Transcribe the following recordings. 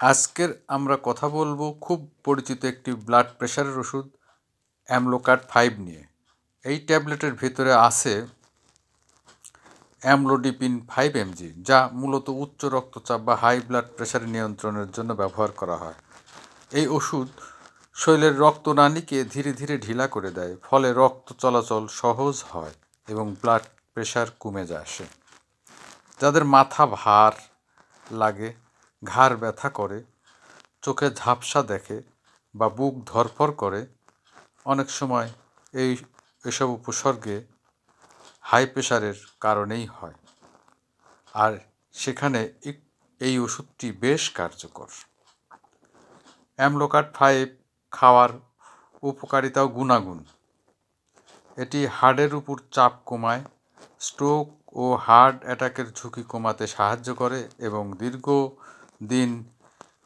আজকের আমরা কথা বলব খুব পরিচিত একটি ব্লাড প্রেশারের ওষুধ অ্যামলোকার্ড ফাইভ নিয়ে। এই ট্যাবলেটের ভেতরে আছে অ্যামলোডিপিন ফাইভ এমজি যা মূলত উচ্চ রক্তচাপ বা হাই ব্লাড প্রেশার নিয়ন্ত্রণের জন্য ব্যবহার করা হয়। এই ওষুধ শরীরের রক্তনালীকে ধীরে ধীরে ঢিলা করে দেয়, ফলে রক্ত চলাচল সহজ হয় এবং ব্লাড প্রেশার কমে যায় আসে। যাদের মাথা ভার লাগে ঘাড় ব্যথা করে, চোখে ঝাপসা দেখে বা বুক ধরফর করে, অনেক সময় এই এসব উপসর্গে হাই প্রেশারের কারণেই হয়। আর সেখানে এই ওষুধটি বেশ কার্যকর। অ্যামলোকার্ড ফাইভ খাওয়ার উপকারিতা ও গুণাগুণ। এটি হার্টের উপর চাপ কমায়, স্ট্রোক ও হার্ট অ্যাটাকের ঝুঁকি কমাতে সাহায্য করে এবং দীর্ঘ দিন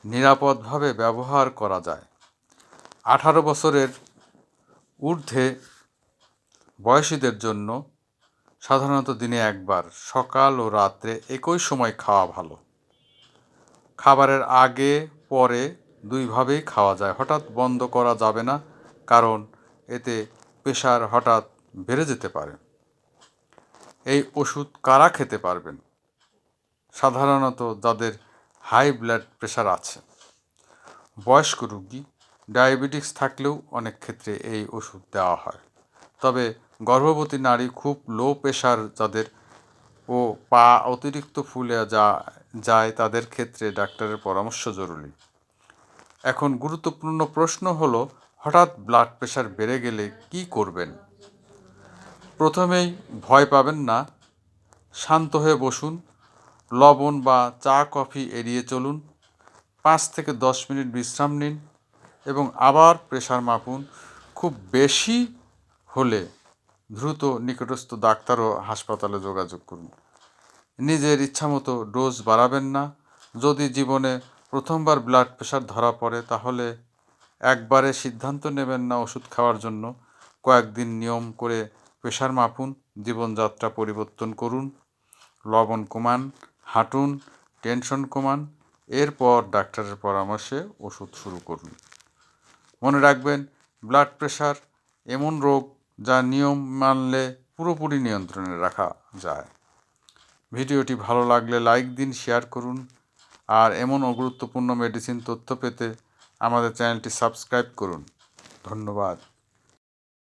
নিরাপদভাবে ব্যবহার করা যায়। আঠারো বছরের ঊর্ধ্বে বয়সীদের জন্য সাধারণত দিনে একবার, সকাল ও রাত্রে একই সময় খাওয়া ভালো। খাবারের আগে, পরে দুইভাবেই খাওয়া যায়। হঠাৎ বন্ধ করা যাবে না, কারণ এতে প্রেশার হঠাৎ বেড়ে যেতে পারে। এই ওষুধ কারা খেতে পারবেন? সাধারণত যাদের হাই ব্লাড প্রেশার আছে। বয়স্ক রুগী ডায়াবেটিস থাকলেও অনেক ক্ষেত্রে এই ওষুধ দেওয়া হয়। তবে গর্ভবতী নারী খুব লো প্রেশার যাদের ও পা অতিরিক্ত ফুলে যা, যায় তাদের ক্ষেত্রে ডাক্তারের পরামর্শ জরুরি। এখন গুরুত্বপূর্ণ প্রশ্ন হলো, হঠাৎ ব্লাড প্রেশার বেড়ে গেলে কি করবেন? প্রথমেই ভয় পাবেন না, শান্ত হয়ে বসুন লবণ বা চা, কফি এড়িয়ে চলুন। পাঁচ থেকে দশ মিনিট বিশ্রাম নিন এবং আবার প্রেশার মাপুন। খুব বেশি হলে দ্রুত নিকটস্থ ডাক্তার ও হাসপাতালে যোগাযোগ করুন। নিজের ইচ্ছামতো ডোজ বাড়াবেন না। যদি জীবনে প্রথমবার ব্লাড প্রেশার ধরা পড়ে, তাহলে একবারে সিদ্ধান্ত নেবেন না ওষুধ খাওয়ার জন্য। কয়েকদিন নিয়ম করে প্রেশার মাপুন, জীবনযাত্রা পরিবর্তন করুন, লবণ কমান। হাঁটুন, টেনশন কমান, এরপর ডাক্তারের পরামর্শে ওষুধ শুরু করুন। মনে রাখবেন ব্লাড প্রেশার এমন রোগ যা নিয়ম মানলে পুরোপুরি নিয়ন্ত্রণে রাখা যায়। ভিডিওটি ভালো লাগলে লাইক দিন শেয়ার করুন। আর এমন অগুরুত্বপূর্ণ মেডিসিন তথ্য পেতে আমাদের চ্যানেলটি সাবস্ক্রাইব করুন। ধন্যবাদ।